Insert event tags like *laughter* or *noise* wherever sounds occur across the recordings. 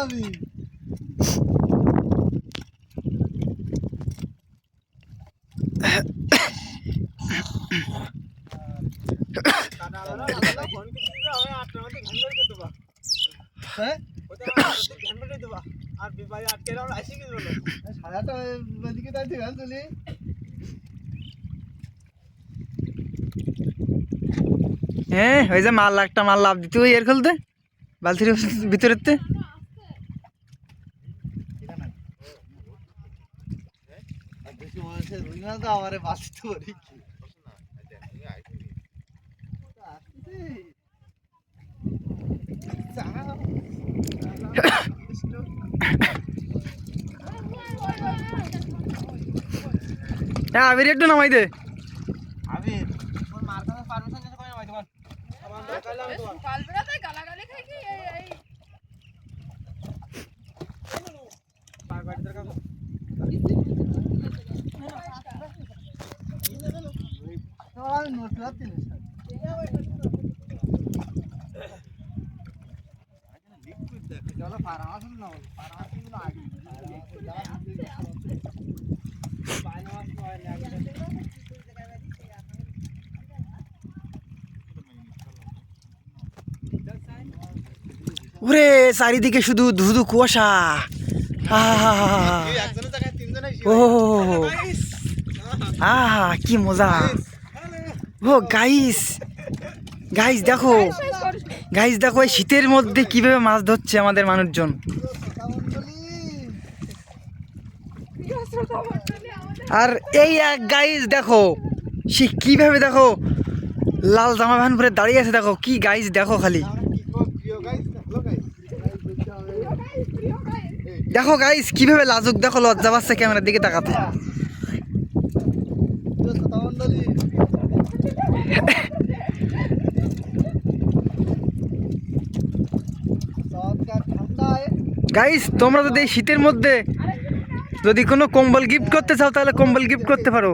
আমি। হ্যাঁ? সারাটা ওদিকে তাই ঠিক আছে হ্যাঁ ওই যে মাল একটা মাল লাভ দিতে ওই এর খুলতে? বালতির ভিতরেতে আর বেশি মাছ তো আমারে বাঁচতে পারি কি। হ্যাঁ আবির একটু নামাই দে। আবির। মার পারমিশন দিতে কই নামাই তোমার সকালবেলাতে গালাগালি খাই কি এই এই তোমার নোট রাখতে না চলো পারা মাছ না পারা মাছগুলো আগে ওরে চারিদিকে শুধু ধুধু কুয়াশা। ও আহা কি মজা। ও গাইস গাইস দেখো গাইস দেখো, এই শীতের মধ্যে কীভাবে মাছ ধরছে আমাদের মানুষজন। আর এই এক গাইস দেখো, সে কীভাবে, দেখো, লাল জামা প্যান্ট পরে দাঁড়িয়ে আছে, দেখো, কি গাইস দেখো খালি। দেখো গাইস কীভাবে লাজুক, দেখো, লজ্জা পাচ্ছে ক্যামেরার দিকে তাকাতে। গাইস তোমরা যদি শীতের মধ্যে যদি কোনো কম্বল গিফট করতে চাও তাহলে কম্বল গিফট করতে পারো।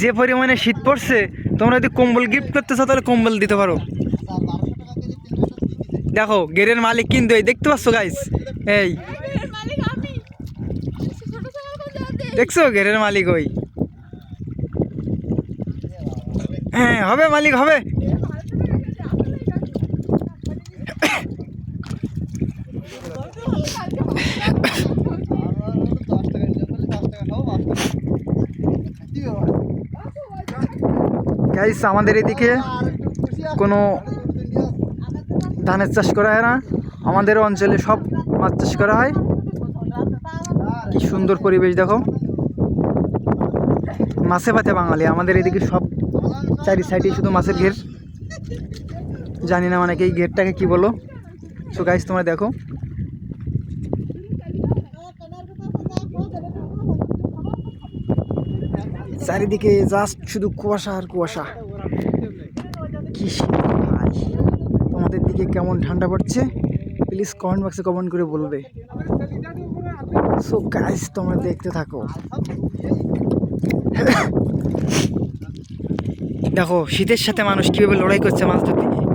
যে পরিমাণে শীত পড়ছে তোমরা যদি কম্বল গিফট করতে চাও তাহলে কম্বল দিতে পারো। দেখো গেরের মালিক কিন্তু এই দেখতে পাচ্ছ গাইস এই। দেখছ গেরের মালিক ওই। হ্যাঁ হবে মালিক, হবে। আমাদের এদিকে কোনো ধানের চাষ করা হয় না। আমাদের অঞ্চলে সব মাছ চাষ করা হয়। কি সুন্দর পরিবেশ, দেখো। মাছে ভাতে বাঙালি, আমাদের এদিকে সব চারি সাইডে শুধু মাছের ঘের। জানি না অনেকে এই ঘেরটাকে কি বলো। সো গাইস তোমরা দেখো। চারিদিকে জাস্ট শুধু কুয়াশা আর কুয়াশা। তোমাদের দিকে কেমন ঠান্ডা পড়ছে? প্লিজ কমেন্ট বক্সে কমেন্ট করে বলবে। সো গাইস তোমরা দেখতে থাকো। দেখো, শীতের সাথে মানুষ কীভাবে লড়াই করছে মাছ ধরতে গিয়ে।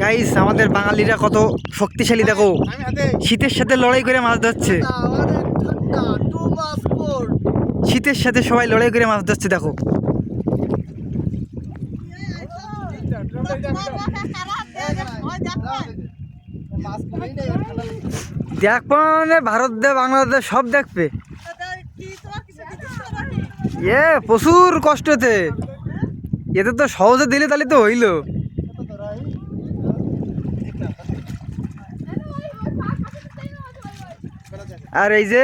গাইস আমাদের বাঙালিরা কত শক্তিশালী, দেখো। শীতের সাথে লড়াই করে মাছ ধরছে। শীতের সাথে সবাই লড়াই করে মাছ ধরছে, দেখো। দেখ মানে ভারত দে, বাংলাদেশ সব দেখবে। এ, প্রচুর কষ্টতে এতে। তো সহজে দিলে তাহলে তো হইল। আর এই যে,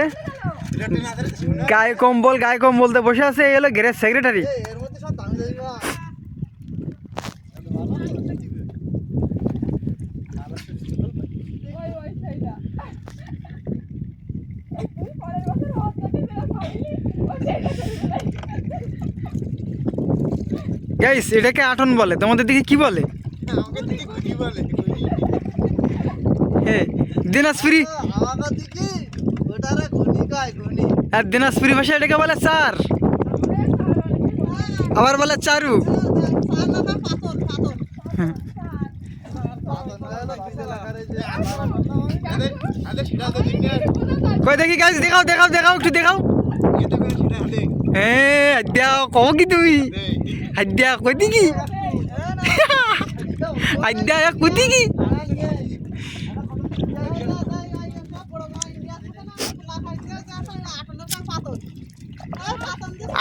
গায়ে কম্বল, গায়ে কম্বলতে বসে আছে, এই হলো গ্যারেজ সেক্রেটারি এর মধ্যে সব দামি দামি মাছ ওই ওই সেইটা তুমি পরের বছর হজ করতে গেলে খাওনি ওই সেইটা চলে গেলে গাইস এটাকে আটন বলে। তোমাদের দিকে কি বলে? দিনাজপুরি আর দিনাজপুরি ভাষায় এটাকে বলে চার আবার বলে চারু। কই দেখি গাইস দেখাও দেখাও দেখাও, একটু দেখাও। হ্যাঁ কও কি তুমি? দিকি হাদ্যা কই দিকি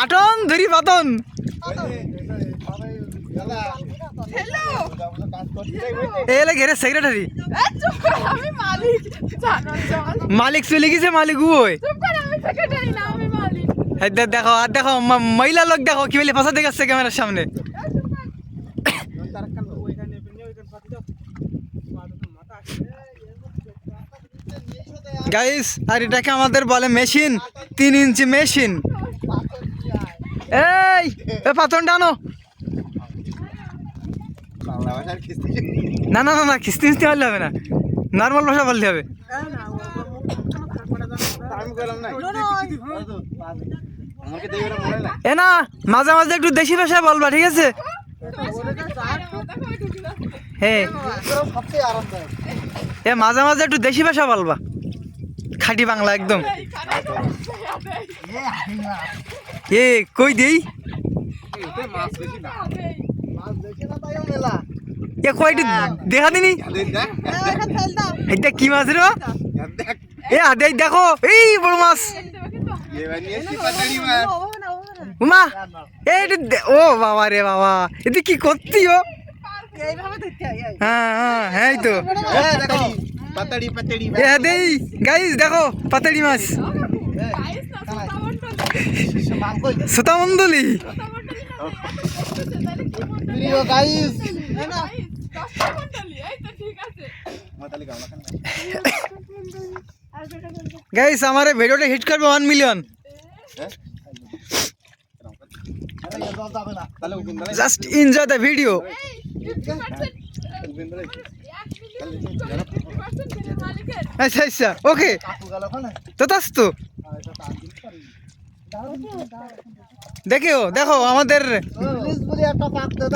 আটন ধরি পাতন। এলে ঘেরে সেক্রেটারি মালিক। চলে গেছে মালিক ওই দেখো আর দেখো মহিলা লোক দেখো কি বলে ফাঁসা দেখাচ্ছে ক্যামেরার সামনে গাইস আর এটাকে আমাদের বলে মেশিন তিন ইঞ্চি মেশিন এই পাথর টানো না না না না কিস্তি কিস্তি হলে হবে না নর্মাল ভাষা বলতে হবে এ না মাঝে মাঝে একটু দেশি ভাষায় বলবা ঠিক আছে? হ্যাঁ এ মাঝে মাঝে একটু দেশি ভাষা বলবা। খাঁটি বাংলা একদম। এ কই দেই? মাছ বেশি না মাছ বেশি না তাই মেলা এ কয়টি দেখা দিনি এটা কি মাছ রে এ দেখো। এই বড় মাছ। এবার নিয়ে এসছি পাতাড়ি মাছ উমা এই এটা ও বাবা রে বাবা এটা কি করতি ও হ্যাঁ হ্যাঁ হ্যাঁ এই তো দেখো পাতাড়ি পাতাড়ি এ দেই গাইস দেখো পাতাড়ি মাছ সুতা মন্দলি প্রিয় গাইস গাইস আমার এই ভিডিওটা হিট করবে ওয়ান মিলিয়ন আরে এ জল যাবে না তাহলে উকিন দাঁড়াই জাস্ট এনজয় দ্য ভিডিও উকিন দাঁড়াই আচ্ছা আচ্ছা ওকে কাকু গেল ওখানে তো তাস তো দেখো দেখো, আমাদের বলি একটা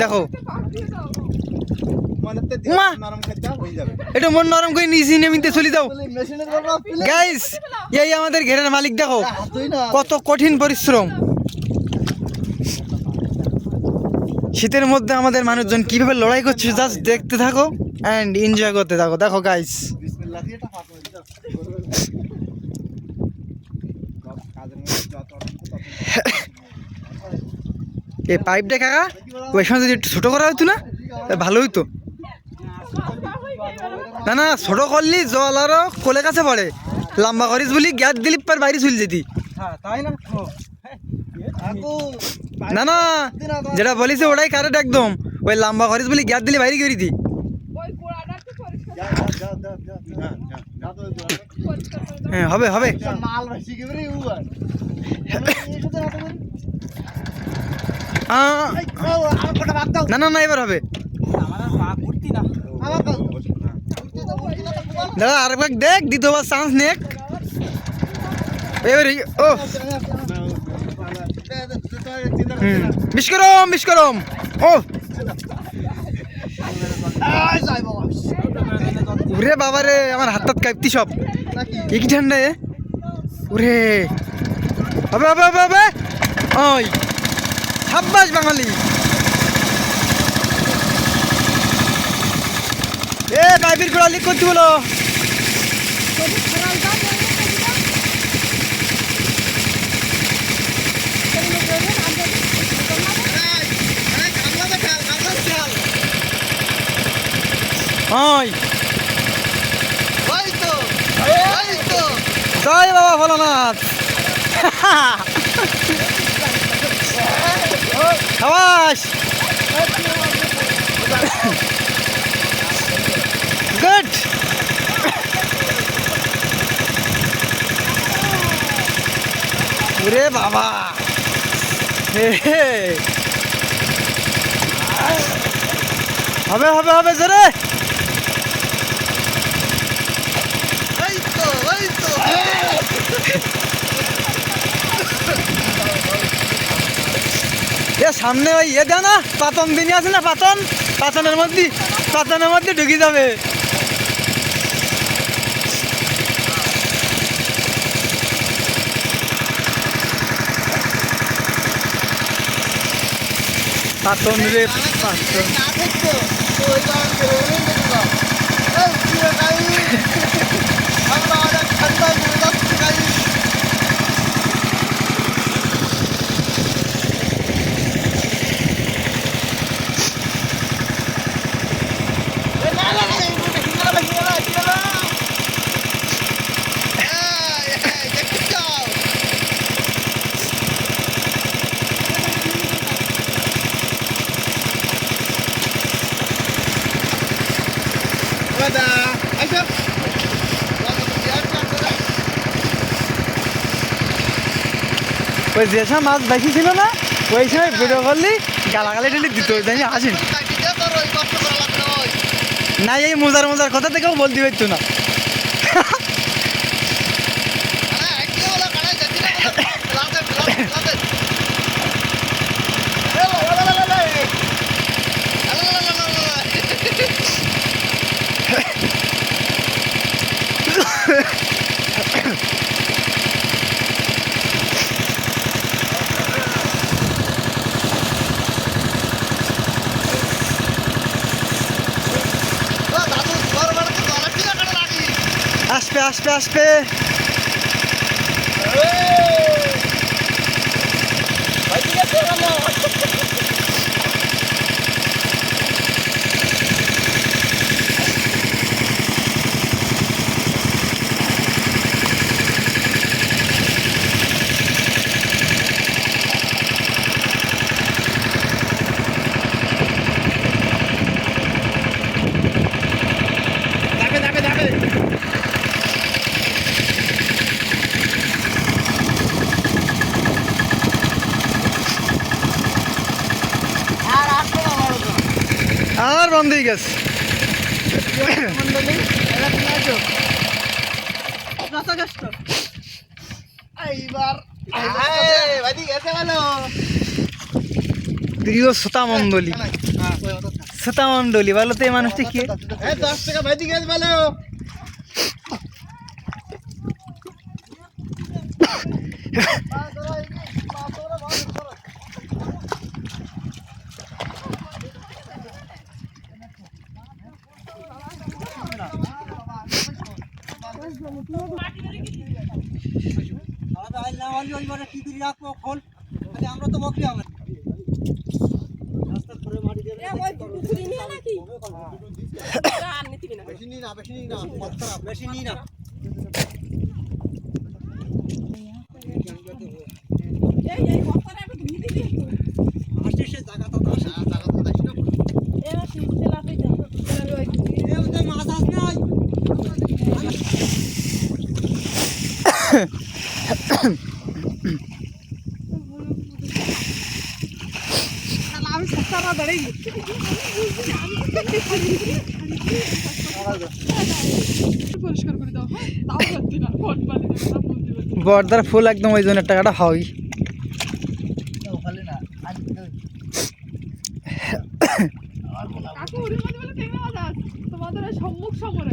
দেখো মানে! নরম করে নিচে নেমিতে চলে যাও। গাইস এই আমাদের ঘেরের মালিক, দেখো। কত কঠিন পরিশ্রম। শীতের মধ্যে আমাদের মানুষজন কীভাবে লড়াই করছে জাস্ট দেখতে থাকো অ্যান্ড এনজয় করতে থাকো। দেখো গাইস বিসমিল্লাহ দিয়ে একটা পাক হয়ে যাও কাজের মধ্যে যত এই পাইপটা কাকা ওই সময় যদি একটু ছোটো করা হতো না ভালো হইতো। না না ছোটো করলি জল আরও কোলে কাছে পড়ে। লম্বা করিস বলি গ্যাস দিলি পার বাইরে চলে যেতি। হ্যাঁ না না না যেটা বলিস ওটাই কারেক্ট একদম। ওই লম্বা করিস বলি গ্যাস দিলি বাইরে করে। দি ওই গোড়াটা একটু পরিষ্কার যা যা যা যা যা যা তো পরিষ্কার করে দাও। হ্যাঁ হবে হবে মাল বেশি কি রে উ আর এই শুধু না তো করি আহ, ও আর কটা বাদ দাও না না না এবার হবে আমার পা ভর্তি না আমার কাল দাদা আরেকবার দেখ দ্বিতীয়বার চান্স নেক এবারে ও হুম বিস্করম বিস্করম ও উরে বাবা রে আমার হাত টাত কাঁপতি সব। এ কি ঠান্ডা এ? উরে হবে হবে হবে হবে ওই। সাব্বাস বাঙালি। এ পাইপের গোড়া লিক করতে বলো। ওই। জয় বাবা ভোলানাথ। সাবাস। গুড। ওরে বাবা। হবে হবে হবে জোরে। সামনে ওই ইয়ে দেও না, পাতন দিনই আছে না, পাতন? পাতনের মধ্যে, পাতানোর মধ্যে ঢুকে যাবে। পাতন রে, পাতন না থাকতো তো ওই কারণে বেরোলেই দেখতো এই উঠিয়ে গাই ঠান্ডা অনেক ঠান্ডা করে যাচ্ছে গাই ওই যে সময় মাছ বেশি ছিল না ওই সময় ভিডিও করলি গালাগালি ঢেলে দিত আসেন। না এই মজার মোজার কথা থেকেও বলতে পারতো না। আসবে আসবে। হয়ে গেছে প্রিয় শ্রোতা মণ্ডলী। শ্রোতা মণ্ডলী বলো তো এই মানুষটি কি? দশ টাকা ভাই দিকে ভালো *laughs* আমরা তো বকরি হবে বেশি নি না বেশি নি না কথা বেশি নি না আসছে জায়গা তো জায়গা তো দেখি না মাছ আস নাই পরিষ্কার করে দাও তাও সত্যি না ফোন পালি দেবে না বলতে পারছি বর্দার ফুল একদম ওই জনের টাকাটা হয়। তোমাদের সম্মুখ সমরে।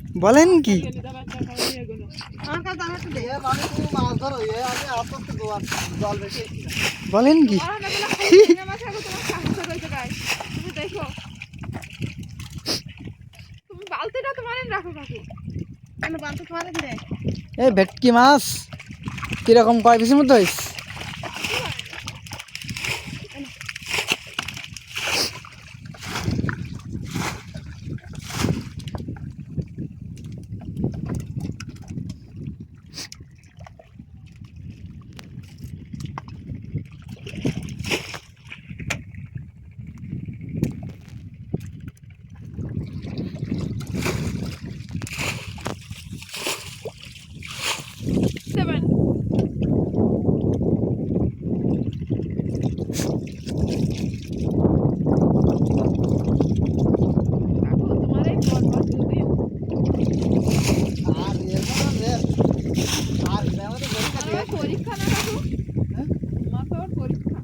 কেন বালতি তোমার রে এই ভেটকি মাছ কীরকম কয় পিসের মতো হয়েছে আমাদের পরীক্ষা দিয়ে আমার পরীক্ষা না কাকু হ্যাঁ? মাকে ওর পরীক্ষা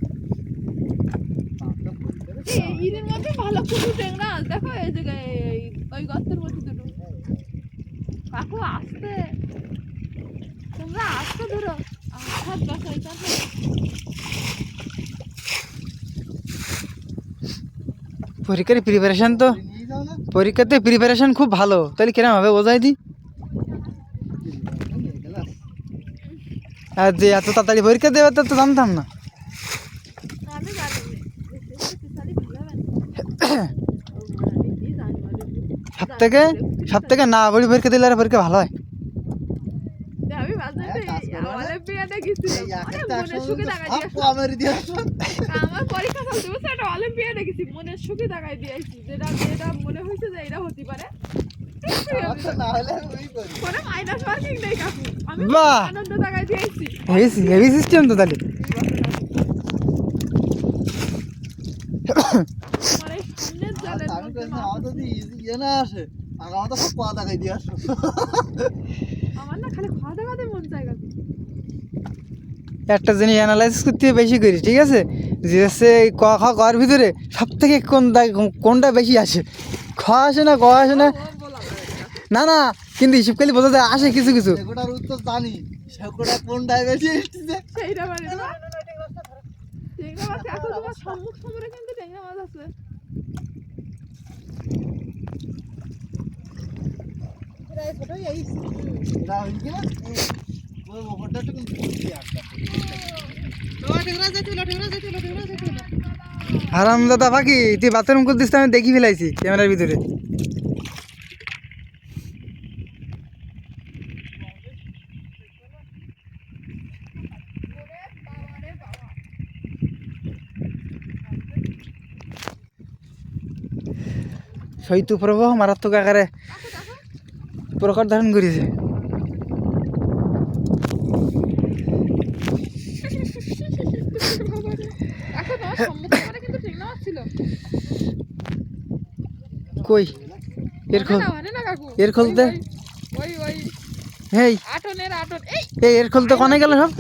বাপটা পরীক্ষা রে। এই ঈদের মধ্যে ভালো দেখো এই জায়গায় ওই গর্তের মধ্যে দুটো। কাকু আসতে তোমরা আসতে ধরো। হাত তারপরে পরীক্ষার প্রিপারেশন তো। পরীক্ষাতে প্রিপারেশন খুব ভালো। তাহলে কিরম হবে বোঝাই দি। আর যে এত তাড়াতাড়ি পরীক্ষা দেবে তা তো জানতাম না আমি জানি পিছালি ভালো হবে না আমি জানি সব থেকে সব থেকে না পড়ি পরীক্ষা দিলে আর পরীক্ষা ভালো হয়? হ্যাঁ, মনে হেভি হেভি সিস্টেম তো তাহলে *coughs* আমার এই সামনের আর জলের আমি কইছি, আমার যদি ইজি- ইয়ে না আসে আমার তো সব পা দেখাই দিয়ে আসো। আমার না খালি খাওয়া দাওয়াতে মন চাই একটা জিনিস অ্যানালাইসিস করতে বেশি করি ঠিক আছে? যে এই ক খ কর ভিতরে সব থেকে কোন দা- কোনটা বেশি আসে? খ আসে না ক আসে না? না না কিন্তু হিসেব খালি বোঝা যায় আসে কিছু কিছু। সেগুলোর উত্তর জানি সেগুলো কোন ডায়াবেটিস এসেছে? সেইটা মানে না। টেঙ্গা মাছ এখন তোমার সম্মুখ সমরে কিন্তু টেঙ্গা মাছ আছে এটা হইছে কি না ওই ওপরটা একটু ঘুরতে আসছে হারাম দাদা বাকি, তুই বাথরুম করতেছিস তো, আমি দেখি ফেলাইছি ক্যামেরার ভিতরে। শৈত্য প্রবাহ মারাত্মক আকারে প্রকার ধারণ করেছে। কই? এর খোল। এর খুলতে? হেই। এই, এর খুলতে কনে গেল সব?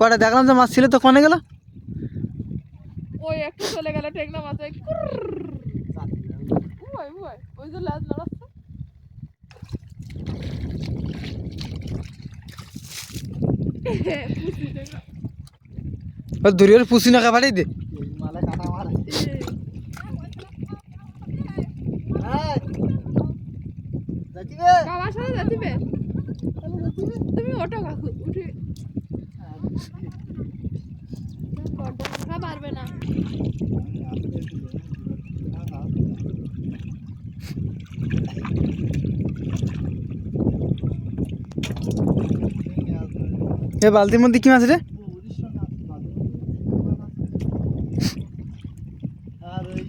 কটা দেখলাম যে মাছ ছিল তো কনে গেল? ওই, একটু চলে গেল টেকনা মাছ। ওই ওই যে লাজ নড়াচ্ছে পুষি টেকনা। ও *laughs* দূরের পুষি না পাঠাই দে এই মালে কাটা মারে এই, এই যাচ্ছিবে বাবার সাথে যাতিবে তুমি ওটো কাকু উঠে বড্ড মাথা পারবে না এ বালতির মধ্যে কি মাছ রে? আর ওই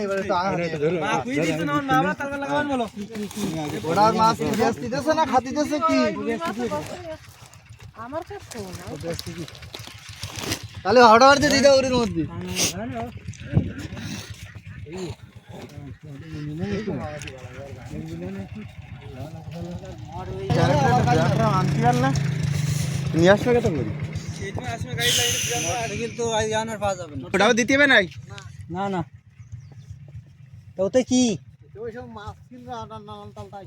দিলে তো তার এবারে তো আয় ওড়ার মাছ বেশি দিতেছে না খাতি দিতেছে কি? আমার কাছে তাহলে হঠাৎ হঠাৎ দিয়ে দিতে ওর মধ্যে। নিয়ে আসবে কত করি? কিন্তু আনার পাওয়া যাবে না ওটাও দিতে হবে নাই না না। তো ওতে কি? ওই সব মাছ কিনরা নানান তাল তাই।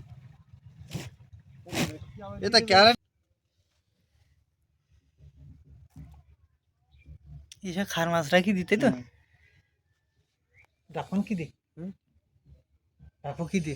এটা ক্যারেট। এইসব খার মাছটা কি দিতে তো? ডাকুন কি দে? ডাকো কি দে?